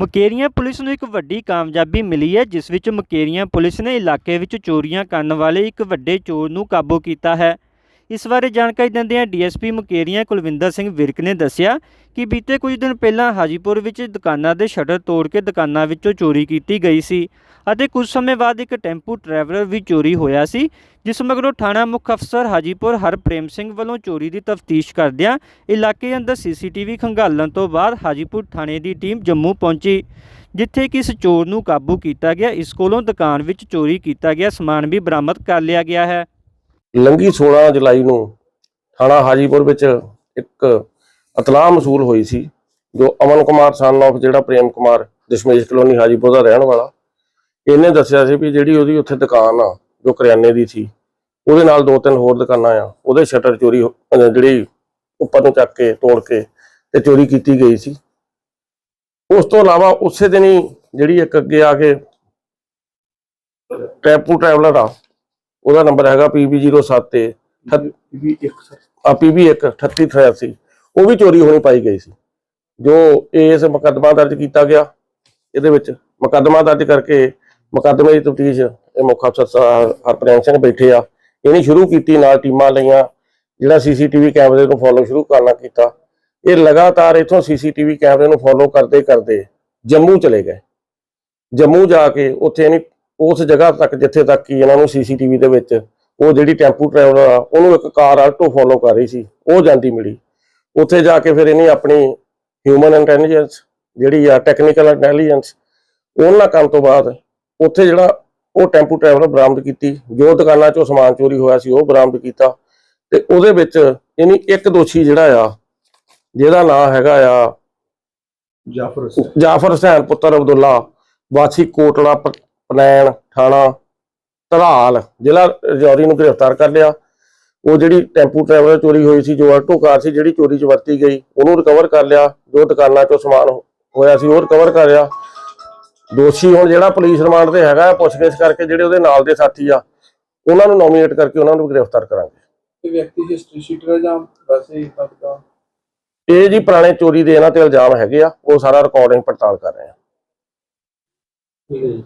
Mukerian police ਨੂੰ ਇੱਕ ਵੱਡੀ ਕਾਮਯਾਬੀ ਮਿਲੀ ਹੈ, ਜਿਸ ਵਿੱਚ ਮੁਕੇਰੀਆਂ ਪੁਲਿਸ ਨੇ ਇਲਾਕੇ ਵਿੱਚ ਚੋਰੀਆਂ ਕਰਨ ਵਾਲੇ ਇੱਕ ਵੱਡੇ ਚੋਰ ਨੂੰ ਕਾਬੂ ਕੀਤਾ ਹੈ। ਇਸ ਬਾਰੇ ਜਾਣਕਾਰੀ ਦਿੰਦਿਆਂ ਡੀਐਸਪੀ ਮੁਕੇਰੀਆਂ ਕੁਲਵਿੰਦਰ ਸਿੰਘ ਵਿਰਕ ਨੇ ਦੱਸਿਆ ਕਿ ਬੀਤੇ ਕੁਝ ਦਿਨ ਪਹਿਲਾਂ ਹਾਜੀਪੁਰ ਵਿੱਚ ਦੁਕਾਨਾਂ ਦੇ ਸ਼ਟਰ ਤੋੜ ਕੇ ਦੁਕਾਨਾਂ ਵਿੱਚੋਂ ਚੋਰੀ ਕੀਤੀ ਗਈ ਸੀ ਅਤੇ ਕੁਝ ਸਮੇਂ ਬਾਅਦ ਇੱਕ ਟੈਂਪੂ ਟਰੈਵਲਰ ਵੀ ਚੋਰੀ ਹੋਇਆ ਸੀ, ਜਿਸ ਮਗਰੋਂ ਥਾਣਾ ਮੁੱਖ ਅਫਸਰ ਹਾਜੀਪੁਰ ਹਰਪ੍ਰੇਮ ਸਿੰਘ ਵੱਲੋਂ ਚੋਰੀ ਦੀ ਤਫਤੀਸ਼ ਕਰਦਿਆਂ ਇਲਾਕੇ ਅੰਦਰ ਸੀਸੀਟੀਵੀ ਖੰਗਾਲਣ ਤੋਂ ਬਾਅਦ ਹਾਜੀਪੁਰ ਥਾਣੇ ਦੀ ਟੀਮ ਜੰਮੂ ਪਹੁੰਚੀ, ਜਿੱਥੇ ਕਿ ਇਸ ਚੋਰ ਨੂੰ ਕਾਬੂ ਕੀਤਾ ਗਿਆ, ਇਸ ਕੋਲੋਂ ਦੁਕਾਨ ਵਿੱਚ ਚੋਰੀ ਕੀਤਾ ਗਿਆ ਸਮਾਨ ਵੀ ਬਰਾਮਦ ਕਰ ਲਿਆ ਗਿਆ ਹੈ। ਲੰਗੀ 16 ਜੁਲਾਈ ਨੂੰ ਥਾਣਾ ਹਾਜੀਪੁਰ ਵਿੱਚ ਇੱਕ ਇਤਲਾਹ ਮਸੂਲ ਹੋਈ ਸੀ, ਜੋ ਅਮਨ ਕੁਮਾਰ ਸਨ ਆਫ ਜਿਹੜਾ ਪ੍ਰੇਮ ਕੁਮਾਰ ਦਸ਼ਮੇਸ਼ ਕਲੋਨੀ ਹਾਜੀਪੁਰ ਦਾ ਰਹਿਣ ਵਾਲਾ, ਇਹਨੇ ਦੱਸਿਆ ਸੀ ਵੀ ਜਿਹੜੀ ਉਹਦੀ ਉੱਥੇ ਦੁਕਾਨ ਆ, ਜੋ ਕਰਿਆਨੇ ਦੀ ਸੀ, ਉਹਦੇ ਨਾਲ ਦੋ ਤਿੰਨ ਹੋਰ ਦੁਕਾਨਾਂ ਆ, ਉਹਦੇ ਸ਼ਟਰ ਚੋਰੀ ਜਿਹੜੀ ਉੱਪਰ ਨੂੰ ਚੱਕ ਕੇ ਤੋੜ ਕੇ ਤੇ ਚੋਰੀ ਕੀਤੀ ਗਈ ਸੀ। ਉਸ ਤੋਂ ਇਲਾਵਾ ਉਸੇ ਦਿਨ ਹੀ ਜਿਹੜੀ ਇੱਕ ਅੱਗੇ ਆ ਕੇ ਟੈਂਪੂ ਟਰੈਵਲਰ ਆ ਉਹਦਾ ਨੰਬਰ ਹੈਗਾ PB07 ਤੇ ਆ PB1 3883 ਉਹ ਵੀ ਚੋਰੀ ਹੋਣੀ ਪਾਈ ਗਈ ਸੀ। ਜੋ ਇਸ ਮੁਕੱਦਮਾ ਦਰਜ ਕੀਤਾ ਗਿਆ ਇਹਦੇ ਵਿੱਚ ਮੁਕੱਦਮਾ ਦਰਜ ਕਰਕੇ ਮੁਕੱਦਮੇ ਦੀ ਤਫਤੀਸ਼ ਇਹ ਮੁੱਖ ਅਫਸਰ ਹਰਪ੍ਰੀਤ ਸਿੰਘ ਬੈਠੇ ਆ। ਇਹਨੇ ਸ਼ੁਰੂ ਕੀਤੀ ਨਾਲ ਟੀਮਾਂ ਲਈਆਂ ਜਿਹੜਾ ਸੀਸੀਟੀਵੀ ਕੈਮਰੇ ਨੂੰ ਫੋਲੋ ਸ਼ੁਰੂ ਕਰਨਾ ਕੀਤਾ। ਇਹ ਲਗਾਤਾਰ ਇਥੋਂ ਸੀਸੀਟੀਵੀ ਕੈਮਰੇ ਨੂੰ ਫੋਲੋ ਕਰਦੇ ਕਰਦੇ ਜੰਮੂ ਚਲੇ ਗਏ। ਜੰਮੂ ਜਾ ਕੇ ਉੱਥੇ ਇਹਨੇ ਉਸ ਜਗ੍ਹਾ ਤੱਕ ਜਿੱਥੇ ਤੱਕ ਕਿ ਇਹਨਾਂ ਨੂੰ ਸੀਸੀਟੀਵੀ ਦੇ ਵਿੱਚ ਉਹ ਜਿਹੜੀ ਟੈਂਪੂ ਟਰੈਵਲਰ ਆ ਉਹਨੂੰ ਇੱਕ ਕਾਰ ਆਲਟੋ ਫੋਲੋ ਕਰ ਰਹੀ ਸੀ ਉਹ ਜਾਂਦੀ ਮਿਲੀ। ਉੱਥੇ ਜਾ ਕੇ ਫਿਰ ਇਹਨੇ ਆਪਣੀ ਹਿਊਮਨ ਇੰਟੈਲੀਜੈਂਸ ਜਿਹੜੀ ਆ ਟੈਕਨੀਕਲ ਇੰਟੈਲੀਜੈਂਸ ਉਹਨਾਂ ਕੰਮ ਤੋਂ ਬਾਅਦ ਉੱਥੇ ਜਿਹੜਾ ਉਹ ਟੈਂਪੂ ਟਰੈਵਲਰ ਬਰਾਮਦ ਕੀਤੀ ਜੋ ਦੁਕਾਨਾਂ ਚੋਂ ਸਮਾਨ ਚੋਰੀ ਹੋਇਆ ਸੀ ਉਹ ਬਰਾਮਦ ਕੀਤਾ ਤੇ ਉਹਦੇ ਵਿੱਚ ਇਹਨੇ ਇੱਕ ਦੋਸ਼ੀ ਜਿਹੜਾ ਆ ਜਿਹਦਾ ਨਾਮ ਹੈਗਾ ਆ ਜਾਫਰ ਹੁਸੈਨ। ਜਾਫਰ ਹੁਸੈਨ ਪੁੱਤਰ ਅਬਦੁੱਲਾ ਵਾਸੀ ਕੋਟਲਾ ਪ- ਪਨੈਣ ਥਾਣਾ ਧਰਾਲ ਜ਼ਿਲ੍ਹਾ ਰਜੌਰੀ ਨੂੰ ਗ੍ਰਿਫਤਾਰ ਕਰ ਲਿਆ। ਉਹ ਜਿਹੜੀ ਟੈਂਪੂ ਟਰੈਵਲਰ ਚੋਰੀ ਹੋਈ ਸੀ ਜੋ ਆਲਟੋ ਕਾਰ ਸੀ ਜਿਹੜੀ ਚੋਰੀ 'ਚ ਵਰਤੀ ਗਈ ਉਹਨੂੰ ਰਿਕਵਰ ਕਰ ਲਿਆ। ਜੋ ਦੁਕਾਨਾਂ 'ਚੋਂ ਸਮਾਨ ਹੋਇਆ ਸੀ ਉਹ ਰਿਕਵਰ ਕਰ ਲਿਆ। ਦੋਸ਼ੀ ਹੁਣ ਜਿਹੜਾ ਪੁਲਿਸ ਰਿਮਾਂਡ ਤੇ ਹੈਗਾ ਪੁੱਛਗਿੱਛ ਕਰਕੇ ਜਿਹੜੇ ਉਹਦੇ ਨਾਲ ਦੇ ਸਾਥੀ ਆ ਉਹਨਾਂ ਨੂੰ ਨੋਮੀਨੇਟ ਕਰਕੇ ਉਹਨਾਂ ਨੂੰ ਗ੍ਰਿਫਤਾਰ ਕਰਾਂਗੇ। ਤੇ ਵਿਅਕਤੀ ਹਿਸਟਰੀ ਸ਼ੀਟਰ ਜਾਂ ਵੈਸੇ ਹੀ ਤੱਕ ਦਾ? ਇਹ ਜੀ ਪੁਰਾਣੇ ਚੋਰੀ ਦੇ ਇਹਨਾਂ ਤੇ ਇਲਜ਼ਾਮ ਹੈਗੇ ਆ ਉਹ ਸਾਰਾ ਰਿਕਾਰਡਿੰਗ ਪੜਤਾਲ ਕਰ ਰਹੇ ਆ। ਠੀਕ ਹੈ ਜੀ।